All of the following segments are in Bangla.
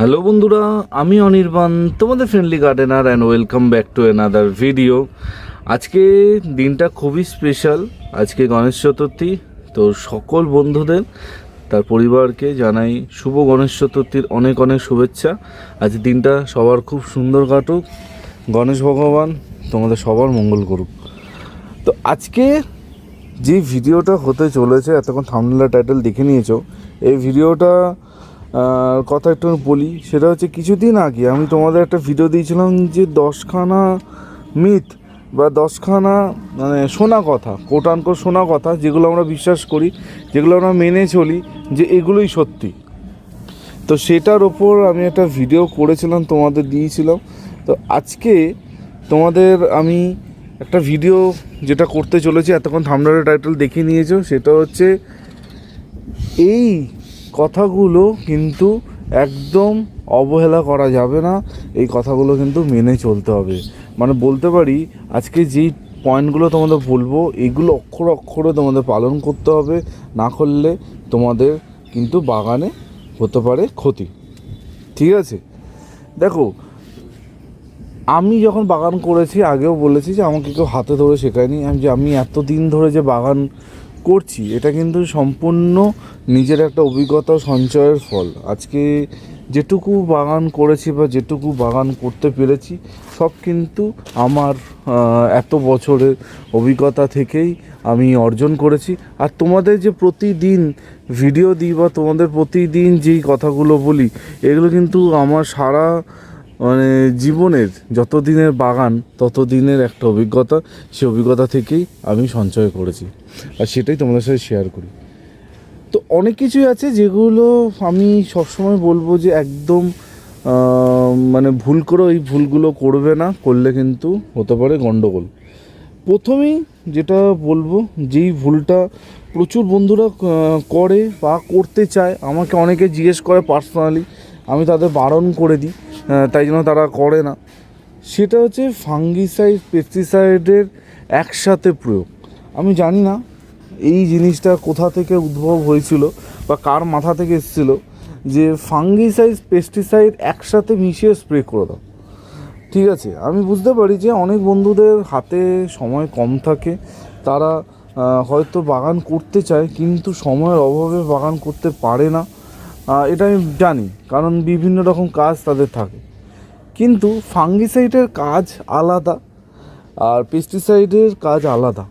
হ্যালো বন্ধুরা, আমি অনির্বাণ, তোমাদের friendly gardener and welcome back to another video আজকে দিনটা খুবই স্পেশাল আজকে গণেশ চতুর্থী, তো সকল বন্ধুদের, তার পরিবারকে জানাই শুভ গণেশ চতুর্থীর অনেক অনেক শুভেচ্ছা। আজ দিনটা সবার খুব সুন্দর কাটুক। গণেশ ভগবান তোমাদের সবার মঙ্গল করুক। তো আজকে যে ভিডিওটা হতে চলেছে, এতক্ষণ থামনেলা টাইটেল দেখে নিয়েছো, এই ভিডিওটা কথা একটু বলি, সেটা হচ্ছে কিছুদিন আগে আমি তোমাদের একটা ভিডিও দিয়েছিলাম যে দশখানা মিথ বা দশখানা মানে শোনা কথা কোটানকো শোনা কথা, যেগুলো আমরা বিশ্বাস করি, যেগুলো আমরা মেনে চলি যে এগুলোই সত্যি। তো সেটার ওপর আমি একটা ভিডিও করেছিলাম, তোমাদের দিয়েছিলাম। তো আজকে তোমাদের আমি একটা ভিডিও যেটা করতে চলেছি, এতক্ষণ থামনারের টাইটেল দেখিয়ে নিয়েছো, সেটা হচ্ছে এই কথাগুলো কিন্তু একদম অবহেলা করা যাবে না। এই কথাগুলো কিন্তু মেনে চলতে হবে। মানে বলতে পারি, আজকে যেই পয়েন্টগুলো তোমাদের বলব, এগুলো অক্ষর অক্ষরে তোমাদের পালন করতে হবে। না করলে তোমাদের কিন্তু বাগানে হতে পারে ক্ষতি। ঠিক আছে? দেখো, আমি যখন বাগান করেছি, আগেও বলেছি যে আমাকে কেউ হাতে ধরে শেখায়নি। আমি যে আমি এতদিন ধরে যে বাগান করছি, এটা কিন্তু সম্পূর্ণ নিজের একটা অভিজ্ঞতা সঞ্চয়ের ফল। আজকে যেটুকু বাগান করেছি বা যেটুকু বাগান করতে পেরেছি, সব কিন্তু আমার এত বছরের অভিজ্ঞতা থেকেই আমি অর্জন করেছি। আর তোমাদের যে প্রতিদিন ভিডিও দিই বা তোমাদের প্রতিদিন যেই কথাগুলো বলি, এগুলো কিন্তু আমার সারা মানে জীবনের যত দিনের বাগান তত দিনের একটা অভিজ্ঞতা সেই অভিজ্ঞতা থেকেই আমি সঞ্চয় করেছি। আর সেটাই তোমাদের সাথে শেয়ার করি। তো অনেক কিছুই আছে যেগুলো আমি সবসময় বলব যে একদম মানে ভুল করে ওই ভুলগুলো করবে না, করলে কিন্তু হতে পারে গণ্ডগোল প্রথমেই যেটা বলব, যেই ভুলটা প্রচুর বন্ধুরা করে বা করতে চায়, আমাকে অনেকে জিজ্ঞেস করে পার্সোনালি আমি তাদের বারণ করে দিই। তাই জন্য তারা করে না। সেটা হচ্ছে ফাঙ্গিসাইড, পেস্টিসাইডের একসাথে প্রয়োগ। আমি জানি না এই জিনিসটা কোথা থেকে উদ্ভব হয়েছিল বা কার মাথা থেকে এসেছিল যে ফাঙ্গিসাইড, পেস্টিসাইড একসাথে মিশিয়ে স্প্রে করে দাও। ঠিক আছে, আমি বুঝতে পারি যে অনেক বন্ধুদের হাতে সময় কম থাকে, তারা হয়তো বাগান করতে চায়, কিন্তু সময়ের অভাবে বাগান করতে পারে না। এটা আমি জানি, কারণ বিভিন্ন রকম কাজ তাদের থাকে। কিন্তু ফাঙ্গিসাইডের কাজ আলাদা আর পেস্টিসাইডের কাজ আলাদা।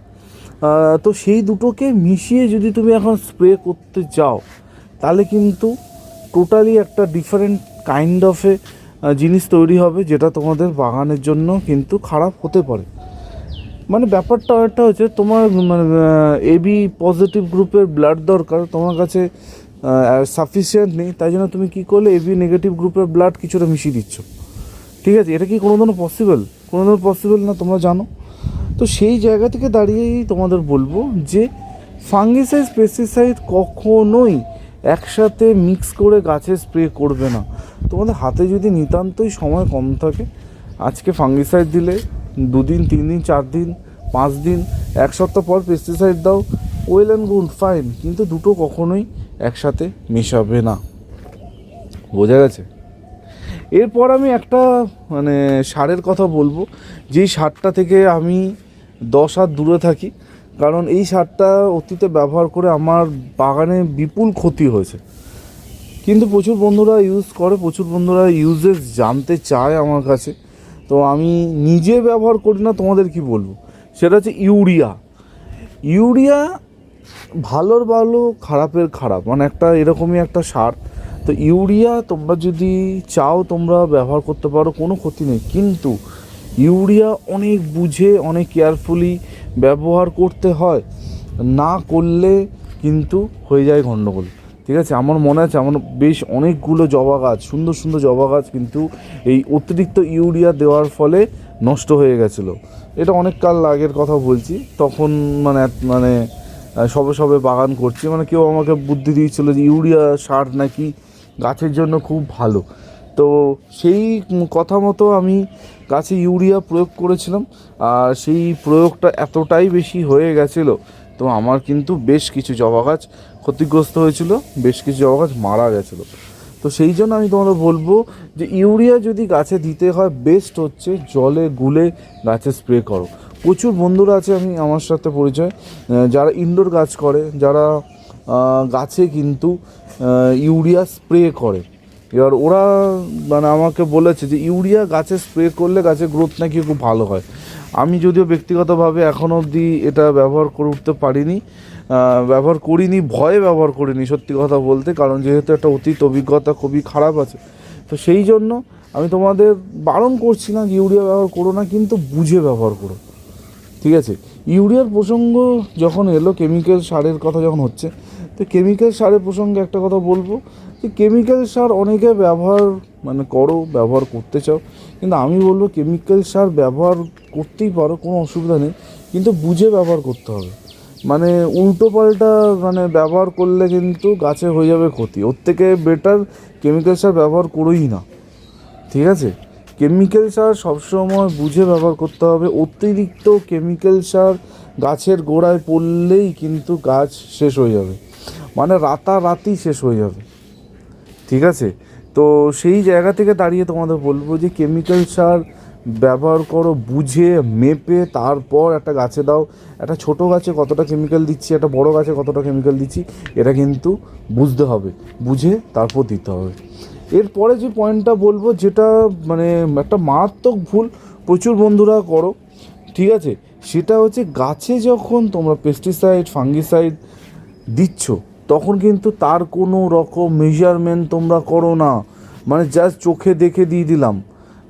তো সেই দুটোকে মিশিয়ে যদি তুমি এখন স্প্রে করতে যাও, তাহলে কিন্তু টোটালি একটা ডিফারেন্ট কাইন্ড অফ এ জিনিস তৈরি হবে, যেটা তোমাদের বাগানের জন্য কিন্তু খারাপ হতে পারে। মানে ব্যাপারটা একটা হচ্ছে, তোমার মানে এবি পজিটিভ গ্রুপের ব্লাড দরকার, তোমার কাছে সাফিসিয়েন্ট নেই, তাই জন্য তুমি কী করলে এবি নেগেটিভ গ্রুপের ব্লাড কিছুটা মিশিয়ে দিচ্ছ। ঠিক আছে, এটা কি কোনো দিনও পসিবল কোনো দিনও পসিবল না, তোমরা জানো। তো সেই জায়গা থেকে দাঁড়িয়েই তোমাদের বলব যে ফাঙ্গিসাইড পেস্টিসাইড কখনোই একসাথে মিক্স করে গাছে স্প্রে করবে না। তোমাদের হাতে যদি নিতান্তই সময় কম থাকে, আজকে ফাঙ্গিসাইড দিলে দুদিন তিন দিন চার দিন পাঁচ দিন এক সপ্তাহ পর পেস্টিসাইড দাও ওয়েল অ্যান্ড গুড ফাইন কিন্তু দুটো কখনোই একসাথে মেশাবে না। বোঝা গেছে? এরপর আমি একটা মানে সারের কথা বলব। যেই সারটা থেকে আমি দশ হাত দূরে থাকি, কারণ এই সারটা অতীতে ব্যবহার করে আমার বাগানে বিপুল ক্ষতি হয়েছে। কিন্তু প্রচুর বন্ধুরা ইউজ করে, প্রচুর বন্ধুরা ইউজেস জানতে চায় আমার কাছে। তো আমি নিজে ব্যবহার করি না, তোমাদের কি বলব? সেটা হচ্ছে ইউরিয়া। ইউরিয়া ভালোর ভালো, খারাপের খারাপ। মানে একটা এরকমই একটা সার তো ইউরিয়া তোমরা যদি চাও, তোমরা ব্যবহার করতে পারো, কোনো ক্ষতি নেই। কিন্তু ইউরিয়া অনেক বুঝে, অনেক কেয়ারফুলি ব্যবহার করতে হয়। না করলে কিন্তু হয়ে যায় গণ্ডগোল ঠিক আছে? আমার মনে আছে, আমার বেশ অনেকগুলো জবা গাছ, সুন্দর সুন্দর জবা গাছ কিন্তু এই অতিরিক্ত ইউরিয়া দেওয়ার ফলে নষ্ট হয়ে গেছিল। এটা অনেক কাল আগের কথা বলছি। তখন মানে মানে সবে সবে বাগান করছি। মানে কেউ আমাকে বুদ্ধি দিয়েছিল যে ইউরিয়া সার নাকি গাছের জন্য খুব ভালো। তো সেই কথা মতো আমি গাছে ইউরিয়া প্রয়োগ করেছিলাম। আর সেই প্রয়োগটা এতটাই বেশি হয়ে গেছিল, তো আমার কিন্তু বেশ কিছু জবা গাছ ক্ষতিগ্রস্ত হয়েছিল, বেশ কিছু জবা গাছ মারা গেছিল। তো সেই জন্য আমি তোমাদের বলব যে ইউরিয়া যদি গাছে দিতে হয় বেস্ট হচ্ছে জলে গুলে গাছে স্প্রে করো। প্রচুর বন্ধুরা আছে, আমি আমার সাথে পরিচয়। যারা ইনডোর গাছ করে, যারা গাছে কিন্তু ইউরিয়া স্প্রে করে। এবার ওরা মানে আমাকে বলেছে যে, ইউরিয়া গাছে স্প্রে করলে গাছের গ্রোথ নাকি খুব ভালো হয়। আমি যদিও ব্যক্তিগতভাবে এখনও অবধি এটা ব্যবহার করে উঠতে পারিনি ব্যবহার করিনি, ভয়ে ব্যবহার করিনি, সত্যি কথা বলতে, কারণ যেহেতু একটা অতীত অভিজ্ঞতা খুবই খারাপ আছে। তো সেই জন্য আমি তোমাদের বারণ করছি না ইউরিয়া ব্যবহার করো না, কিন্তু বুঝে ব্যবহার করো। ঠিক আছে? ইউরিয়ার প্রসঙ্গ যখন এলো কেমিক্যাল সারের কথা যখন হচ্ছে, তো কেমিক্যাল সারের প্রসঙ্গে একটা কথা বলব যে কেমিক্যাল সার অনেকে ব্যবহার মানে করো, ব্যবহার করতে চাও, কিন্তু আমি বলব কেমিক্যাল সার ব্যবহার করতেই পারো, কোনো অসুবিধা নেই, কিন্তু বুঝে ব্যবহার করতে হবে। মানে উল্টো পাল্টা মানে ব্যবহার করলে কিন্তু গাছে হয়ে যাবে ক্ষতি। ওর থেকে বেটার কেমিক্যাল সার ব্যবহার করোই না। ঠিক আছে? কেমিক্যাল সার সবসময় বুঝে ব্যবহার করতে হবে। অতিরিক্ত কেমিক্যাল সার গাছের গোড়ায় পড়লেই কিন্তু গাছ শেষ হয়ে যাবে। মানে রাতারাতি শেষ হয়ে যাবে। ঠিক আছে? তো সেই জায়গা থেকে দাঁড়িয়ে তোমাদের বলব যে, কেমিক্যাল সার ব্যবহার করো, বুঝে, মেপে, তারপর একটা গাছে দাও। একটা ছোট গাছে কতটা কেমিক্যাল দিচ্ছি, একটা বড় গাছে কতটা কেমিক্যাল দিচ্ছি, এটা কিন্তু বুঝতে হবে। বুঝে তারপর দিতে হবে। এরপরে যে পয়েন্টটা বলব, যেটা মানে একটা মারাত্মক ভুল প্রচুর বন্ধুরা করো, ঠিক আছে? সেটা হচ্ছে গাছে যখন তোমরা পেস্টিসাইড ফাঙ্গিসাইড দিচ্ছ, তখন কিন্তু তার কোনো রকম মেজারমেন্ট তোমরা করো না। মানে জাস্ট চোখে দেখে দিয়ে দিলাম।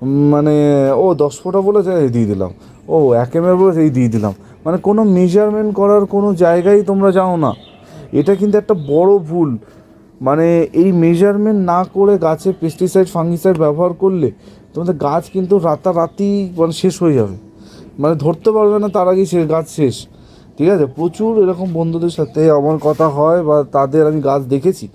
মানে ও দশ ফোঁটা বলে দিয়ে দিলাম। ও এক এম বলেছে, এই দিয়ে দিলাম। মানে কোনো মেজারমেন্ট করার কোনো জায়গায় তোমরা যাও না। এটা কিন্তু একটা বড় ভুল। মানে এই মেজারমেন্ট না করে গাছে পেস্টিসাইড ফাঙ্গিসাইড ব্যবহার করলে তোমাদের গাছ কিন্তু রাতারাতি মানে শেষ হয়ে যাবে। মানে ধরতে পারবে না তার আগেই সে গাছ শেষ। ঠিক আছে? প্রচুর এরকম বন্ধুদের সাথে আমার কথা হয় বা তাদের আমি গাছ দেখেছি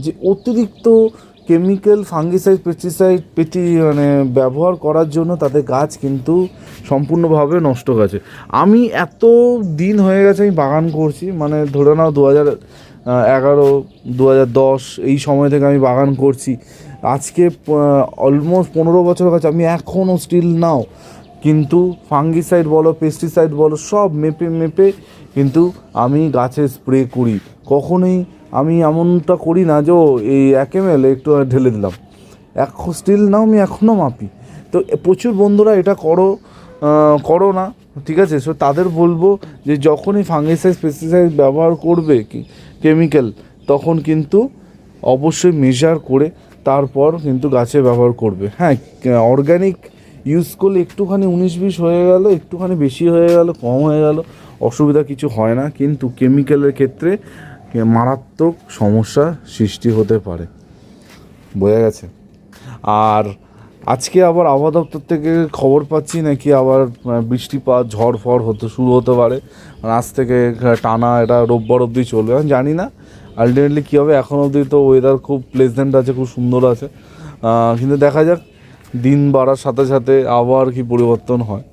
যে অতিরিক্ত কেমিক্যাল ফাঙ্গিসাইড পেস্টিসাইড পেটি মানে ব্যবহার করার জন্য তাদের গাছ কিন্তু সম্পূর্ণভাবে নষ্ট গেছে। আমি এত দিন হয়ে গেছে আমি বাগান করছি মানে ধরে নাও দু হাজার এগারো দু হাজার দশ, এই সময় থেকে আমি বাগান করছি। আজকে অলমোস্ট পনেরো বছর কাছে, আমি এখনও স্টিল নাও। কিন্তু ফাঙ্গিসাইড বলো পেস্টিসাইড বলো, সব মেপে মেপে কিন্তু আমি গাছে স্প্রে করি। কখনোই আমি এমনটা করি না যে এই এক এম এল একটু ঢেলে দিলাম। এখন স্টিল নাও, আমি এখনও মাপি। তো প্রচুর বন্ধুরা এটা করো করো না, ঠিক আছে? সো, তাদের বলব যে, যখনই ফাঙ্গিসাইড পেস্টিসাইড ব্যবহার করবে, কি কেমিক্যাল তখন কিন্তু অবশ্যই মেজার করে তারপর কিন্তু গাছে ব্যবহার করবে। হ্যাঁ অর্গ্যানিক ইউজ করলে একটুখানি উনিশ বিশ হয়ে গেল, একটুখানি বেশি হয়ে গেল, কম হয়ে গেল, অসুবিধা কিছু হয় না। কিন্তু কেমিক্যালের ক্ষেত্রে মারাত্মক সমস্যা সৃষ্টি হতে পারে। বোঝা গেছে? আর আজকে আবার আবহাওয়া দপ্তর থেকে খবর পাচ্ছি নাকি আবার বৃষ্টিপাত ঝড় ফড় হতে শুরু হতে পারে। আজ থেকে টানা এটা রোববার অবধি চলবে। আমি জানি না আলটিমেটলি কী হবে, এখন অবধি তো ওয়েদার খুব প্লেজেন্ট আছে, খুব সুন্দর আছে। কিন্তু দেখা যাক, দিন বাড়ার সাথে সাথে আবার কি পরিবর্তন হয়।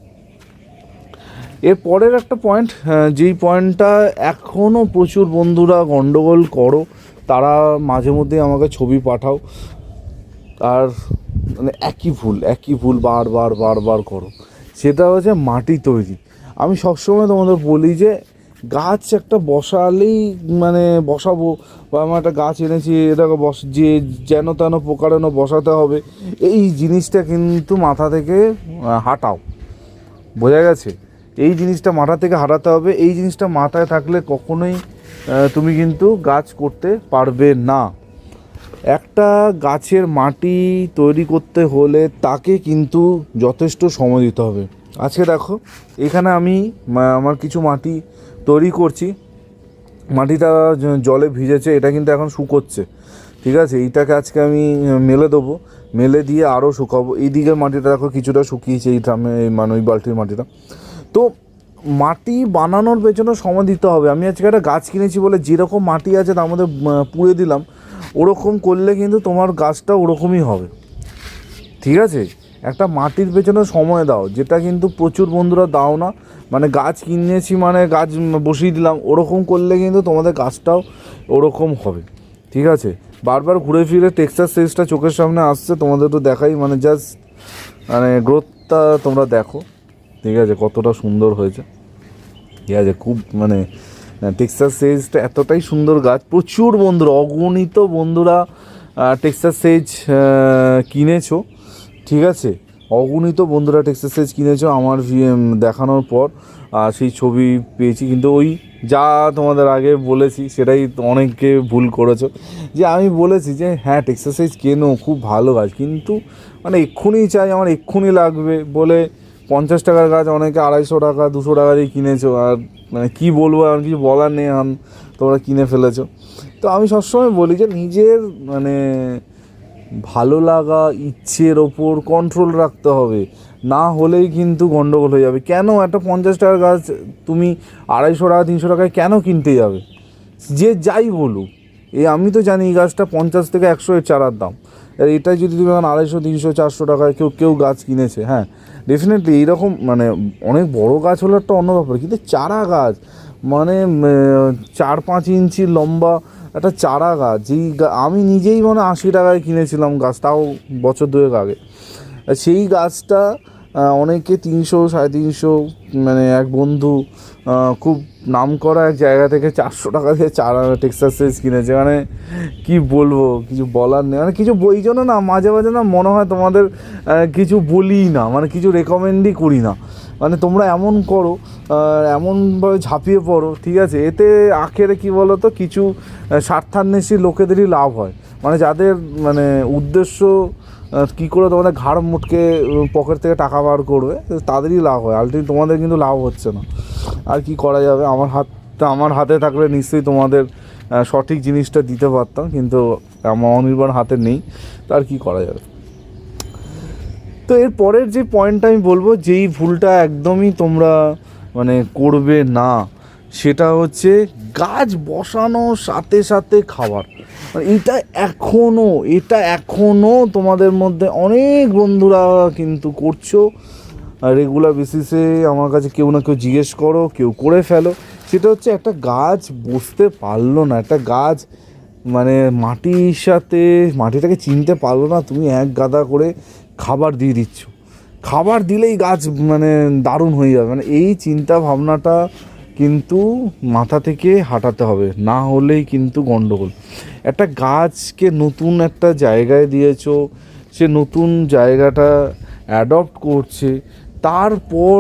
এর পরের একটা পয়েন্ট যেই পয়েন্টটা এখনও প্রচুর বন্ধুরা গণ্ডগোল করো, তারা মাঝে মধ্যে আমাকে ছবি পাঠাও। আর মানে একই ভুল একই ভুল বারবার বারবার করো। সেটা হচ্ছে মাটি তৈরি। আমি সবসময় তোমাদের বলি যে, গাছ একটা বসালেই মানে বসাবো, বা আমার একটা গাছ এনেছি, এটাকে বস, যে যেন তেন প্রকারেন বসাতে হবে, এই জিনিসটা কিন্তু মাথা থেকে হাঁটাও। বোঝা গেছে? এই জিনিসটা মাথা থেকে হারাতে হবে, এই জিনিসটা মাথায় থাকলে কখনোই তুমি কিন্তু গাছ করতে পারবে না। একটা গাছের মাটি তৈরি করতে হলে তাকে কিন্তু যথেষ্ট সময় দিতে হবে। আজকে দেখো, এখানে আমি আমার কিছু মাটি তৈরি করছি। মাটিটা জলে ভিজেছে, এটা কিন্তু এখন শুকোচ্ছে। ঠিক আছে, এইটাকে আজকে আমি মেলে দেবো। মেলে দিয়ে আরও শুকাবো। এই দিকের মাটিটা দেখো কিছুটা শুকিয়েছে, এই ড্রামে এই মানে ওই বালতির মাটিটা। তো মাটি বানানোর পেছনে সময় দিতে হবে। আমি আজকে একটা গাছ কিনেছি বলে যেরকম মাটি আছে তার মধ্যে পুড়ে দিলাম। ওরকম করলে কিন্তু তোমার গাছটা ওরকমই হবে। ঠিক আছে? একটা মাটির পেছনে সময় দাও, যেটা কিন্তু প্রচুর বন্ধুরা দাও না। মানে গাছ কিনেছি মানে গাছ বসিয়ে দিলাম, ওরকম করলে কিন্তু তোমাদের গাছটাও ওরকম হবে। ঠিক আছে? বারবার ঘুরে ফিরে টেক্সাস সিরিজটা চোখের সামনে আসছে, তোমাদের তো দেখাই মানে জাস্ট মানে গ্রোথটা তোমরা দেখো। ঠিক আছে? কতটা সুন্দর হয়েছে। ঠিক আছে? খুব মানে টেক্সাস সেজটা এতটাই সুন্দর গাছ, প্রচুর বন্ধুরা, অগণিত বন্ধুরা টেক্সাস সেজ কিনেছো, ঠিক আছে? অগণিত বন্ধুরা টেক্সাস সেজ কিনেছো আমার দেখানোর পর সেই ছবি পেয়েছি, কিন্তু ওই যা তোমাদের আগে বলেছি, সেটাই অনেককে ভুল করেছ। যে আমি বলেছি যে হ্যাঁ টেক্সাস সেজ কেনো, খুব ভালো গাছ, কিন্তু মানে এক্ষুনি চাই, আমার এক্ষুনি লাগবে বলে পঞ্চাশ টাকার গাছ অনেকে আড়াইশো টাকা, দুশো টাকা দিয়ে কিনেছো, আর মানে কী বলব, আর কিছু বলার নেই, আম, তোমরা কিনে ফেলেছো। তো আমি সবসময় বলি যে, নিজের মানে ভালো লাগা, ইচ্ছের ওপর কন্ট্রোল রাখতে হবে। না হলেই কিন্তু গন্ডগোল হয়ে যাবে। কেন একটা পঞ্চাশ টাকার গাছ তুমি আড়াইশো টাকা, তিনশো টাকায় কেন কিনতে যাবে? যে যাই বলুক। এই আমি তো জানি এই গাছটা পঞ্চাশ থেকে একশো চারার দাম। আর এটা যদি তুমি এখন আড়াইশো, তিনশো, চারশো টাকায় কেউ কেউ গাছ কিনেছে হ্যাঁ ডেফিনেটলি এইরকম মানে অনেক বড় গাছ হলে একটা অন্য ব্যাপার। কিন্তু চারা গাছ মানে চার পাঁচ ইঞ্চি লম্বা একটা চারা গাছ, যেই আমি নিজেই মানে আশি টাকায় কিনেছিলাম গাছ, তাও বছর দুয়েক আগে। সেই গাছটা অনেকে তিনশো, সাড়ে তিনশো মানে এক বন্ধু খুব নাম করা এক জায়গা থেকে চারশো টাকা দিয়ে চার টেক্সাস সাইজ কিনেছে। মানে কি বলব, কিছু বলার নেই। মানে কিছু বই জন্য না, মাঝে মাঝে না মনে হয় তোমাদের কিছু বলি না মানে কিছু রেকমেন্ডই করি না। মানে তোমরা এমন করো এমনভাবে ঝাঁপিয়ে পড়ো, ঠিক আছে? এতে আখেরে কি বলো তো কিছু স্বার্থান্বেষী লোকেদেরই লাভ হয়। মানে যাদের মানে উদ্দেশ্য কি করে তোমাদের ঘাড় মুটকে পকেট থেকে টাকা বার করবে, তাদেরই লাভ হয়। আলটিমেট তোমাদের কিন্তু লাভ হচ্ছে না। আর কি করা যাবে? আমার হাতটা, আমার হাতে থাকলে নিশ্চয়ই তোমাদের সঠিক জিনিসটা দিতে পারতাম, কিন্তু আমার অনির্বাণ হাতে নেই। তো আর কি করা যাবে? তো এর পরের যে পয়েন্টটা আমি বলব, যেই ভুলটা একদমই তোমরা মানে করবে না সেটা হচ্ছে গাছ বসানোর সাথে সাথে খাবার। মানে এটা এখনও এটা এখনও তোমাদের মধ্যে অনেক বন্ধুরা কিন্তু করছ। রেগুলার বেসিসে আমার কাছে কেউ না কেউ জিজ্ঞেস করো, কেউ করে ফেলো। সেটা হচ্ছে একটা গাছ বসতে পারল না, একটা গাছ মানে মাটির সাথে, মাটিটাকে চিনতে পারল না, তুমি এক গাদা করে খাবার দিয়ে দিচ্ছ। খাবার দিলেই গাছ মানে দারুণ হয়ে যাবে। মানে এই চিন্তা ভাবনাটা কিন্তু মাথা থেকে হাঁটাতে হবে, না হলেই কিন্তু গন্ডগোল। একটা গাছকে নতুন একটা জায়গায় দিয়েছ, সে নতুন জায়গাটা অ্যাডপ্ট করছে, তারপর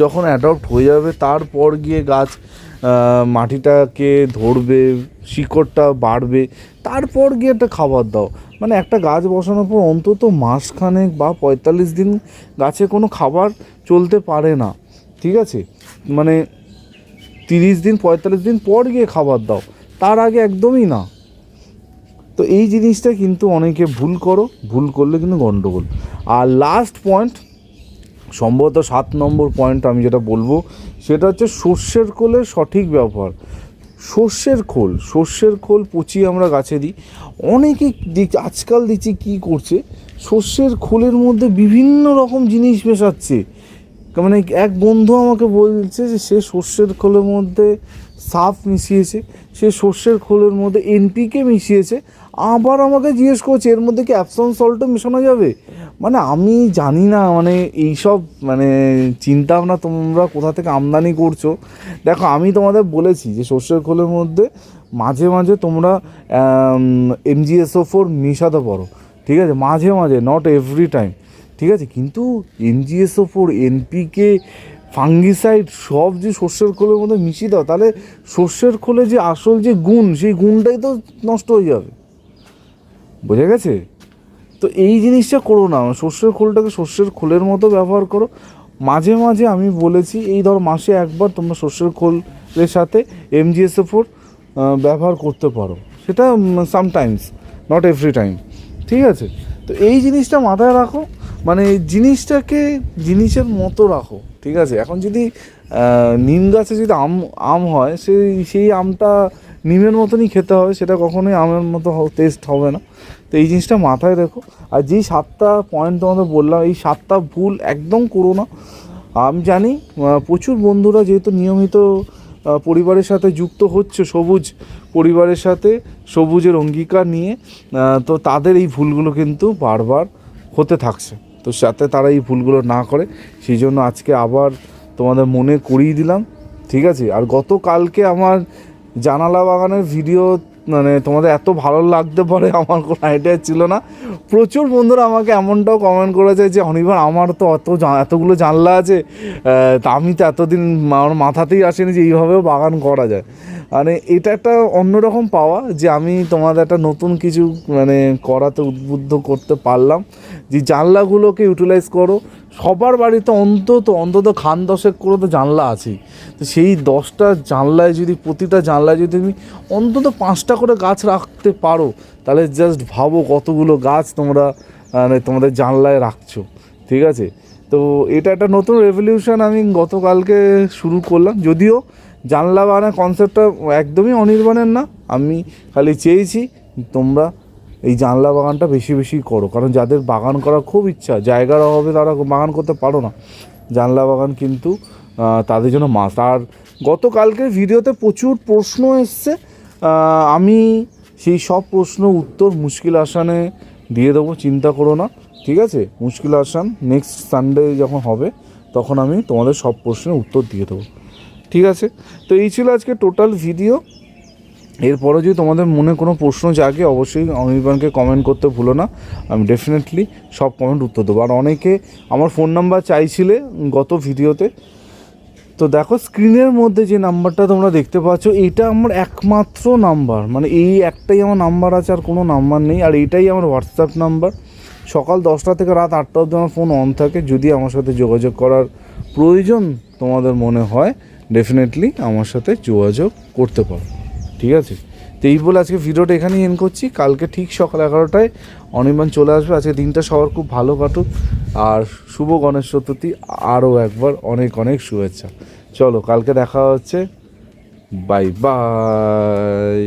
যখন অ্যাডপ্ট হয়ে যাবে, তারপর গিয়ে গাছ মাটিটাকে ধরবে, শিকড়টা বাড়বে, তারপর গিয়ে একটা খাবার দাও। মানে একটা গাছ বসানোর পর অন্তত মাসখানেক বা পঁয়তাল্লিশ দিন গাছে কোনো খাবার চলতে পারে না, ঠিক আছে? মানে তিরিশ দিন, পঁয়তাল্লিশ দিন পর গিয়ে খাবার দাও। তার আগে একদমই না। তো এই জিনিসটা কিন্তু অনেকে ভুল করো, ভুল করলে কিন্তু গন্ডগোল। আর লাস্ট পয়েন্ট সম্ভবত সাত নম্বর পয়েন্ট আমি যেটা বলব, সেটা হচ্ছে সর্ষের খোলের সঠিক ব্যবহার। সর্ষের খোল সর্ষের খোল পচিয়ে আমরা গাছে দিই। অনেকে আজকাল দেখছি কী করছে, সর্ষের খোলের মধ্যে বিভিন্ন রকম জিনিস মেশাচ্ছে। মানে এক বন্ধু আমাকে বলছে যে সে সর্ষের খোলের মধ্যে সাফ মিশিয়েছে, সে সর্ষের খোলের মধ্যে এনপিকে মিশিয়েছে, আবার আমাকে জিজ্ঞেস করছে, এর মধ্যে কি অ্যাপসন সল্টও মেশানো যাবে? মানে আমি জানি না মানে এইসব মানে চিন্তা ভাবনা তোমরা কোথা থেকে আমদানি করছ? দেখো, আমি তোমাদের বলেছি যে সর্ষের খোলের মধ্যে মাঝে মাঝে তোমরা এমজিএসও ফোর মিশাতে পারো, ঠিক আছে? মাঝে মাঝে নট এভরি টাইম ঠিক আছে, কিন্তু এনজিএসও ফোর, এনপিকে, ফাঙ্গিসাইড, সব যে সর্ষের খোলের মধ্যে মিশিয়ে দাও, তাহলে সর্ষের খোলে যে আসল যে গুণ, সেই গুণটাই তো নষ্ট হয়ে যাবে। বোঝা গেছে? তো এই জিনিসটা করো না, সর্ষের খোলটাকে সর্ষের খোলের মতো ব্যবহার করো। মাঝে মাঝে আমি বলেছি, এই ধর মাসে একবার তোমরা সর্ষের খোলের সাথে এমজিএসএ ফোর ব্যবহার করতে পারো। সেটা সামটাইমস নট এভরি টাইম ঠিক আছে? তো এই জিনিসটা মাথায় রাখো। মানে জিনিসটাকে, জিনিসের মতো রাখো, ঠিক আছে? এখন যদি নিম গাছে যদি আম আম হয়, সেই সেই আমটা নিমের মতনই খেতে হবে, সেটা কখনোই আমের মতো টেস্ট হবে না। তো এই জিনিসটা মাথায় রেখো। আর যেই সাতটা পয়েন্ট তোমাদের বললাম, এই সাতটা ভুল একদম করো না। আমি জানি প্রচুর বন্ধুরা যেহেতু নিয়মিত পরিবারের সাথে যুক্ত হচ্ছে, সবুজ পরিবারের সাথে, সবুজের অঙ্গীকার নিয়ে তো তাদের এই ভুলগুলো কিন্তু বারবার হতে থাকছে। তো যাতে তারা এই ভুলগুলো না করে, সেই জন্য আজকে আবার তোমাদের মনে করিয়ে দিলাম, ঠিক আছে? আর গতকালকে আমার জানালা বাগানের ভিডিও মানে তোমাদের এত ভালো লাগতে পারে আমার কোনো আইডিয়া ছিল না। প্রচুর বন্ধুরা আমাকে এমনটাও কমেন্ট করেছে যে, অনিবার, আমার তো অত এতগুলো জানলা আছে তা আমি তো এতদিন আমার মাথাতেই আসেনি যে এইভাবেও বাগান করা যায়। মানে এটা একটা অন্যরকম পাওয়া যে আমি তোমাদের একটা নতুন কিছু মানে করাতে উদ্বুদ্ধ করতে পারলাম। যে জানলাগুলোকে ইউটিলাইজ করো। সবার বাড়িতে অন্তত অন্তত খান দশেক করে তো জানলা আছেই। তো সেই দশটা জানলায় যদি, প্রতিটা জানলায় যদি তুমি অন্তত পাঁচটা করে গাছ রাখতে পারো, তাহলে জাস্ট ভাবো কতগুলো গাছ তোমরা মানে তোমাদের জানলায় রাখছো। ঠিক আছে? তো এটা একটা নতুন রেভলিউশন আমি গতকালকে শুরু করলাম। যদিও জানলা বাগানের কনসেপ্টটা একদমই অনির্বাণের না। আমি খালি চেয়েছি তোমরা এই জানলা বাগানটা বেশি বেশি করো। কারণ যাদের বাগান করার খুব ইচ্ছা, জায়গার অভাবে তারা বাগান করতে পারো না। জানলা বাগান কিন্তু তাদের জন্য মাস আর গতকালকের ভিডিওতে প্রচুর প্রশ্ন এসছে। আমি সেই সব প্রশ্ন, উত্তর মুশকিল আসানে দিয়ে দেবো, চিন্তা করো না। ঠিক আছে? মুশকিল আসান নেক্সট সানডে যখন হবে, তখন আমি তোমাদের সব প্রশ্নের উত্তর দিয়ে দেবো। ঠিক আছে? তো এই ছিল আজকে টোটাল ভিডিও এরপরে যদি তোমাদের মনে কোনো প্রশ্ন জাগে, অবশ্যই অনির্বাণকে কমেন্ট করতে ভুলো না। আমি ডেফিনেটলি সব কমেন্ট উত্তর দেবো। আর অনেকে আমার ফোন নাম্বার চাইছিলে গত ভিডিওতে তো। দেখো স্ক্রিনের মধ্যে যে নাম্বারটা তোমরা দেখতে পাচ্ছ, এটা আমার একমাত্র নাম্বার মানে এই একটাই আমার নাম্বার আছে, আর কোনো নাম্বার নেই। আর এটাই আমার হোয়াটসঅ্যাপ নাম্বার সকাল দশটা থেকে রাত আটটা অবধি আমার ফোন অন থাকে। যদি আমার সাথে যোগাযোগ করার প্রয়োজন তোমাদের মনে হয় ডেফিনেটলি আমার সাথে যোগাযোগ করতে পারো। ঠিক আছে? তো এই বলে আজকে ভিডিওটা এখানেই এন করছি। কালকে ঠিক সকাল এগারোটায় অনির্বাণ চলে আসবে। আজকে দিনটা সবার খুব ভালো কাটুক। আর শুভ গণেশ চতুর্থী আরও একবার অনেক অনেক শুভেচ্ছা। চলো, কালকে দেখা হচ্ছে। Bye bye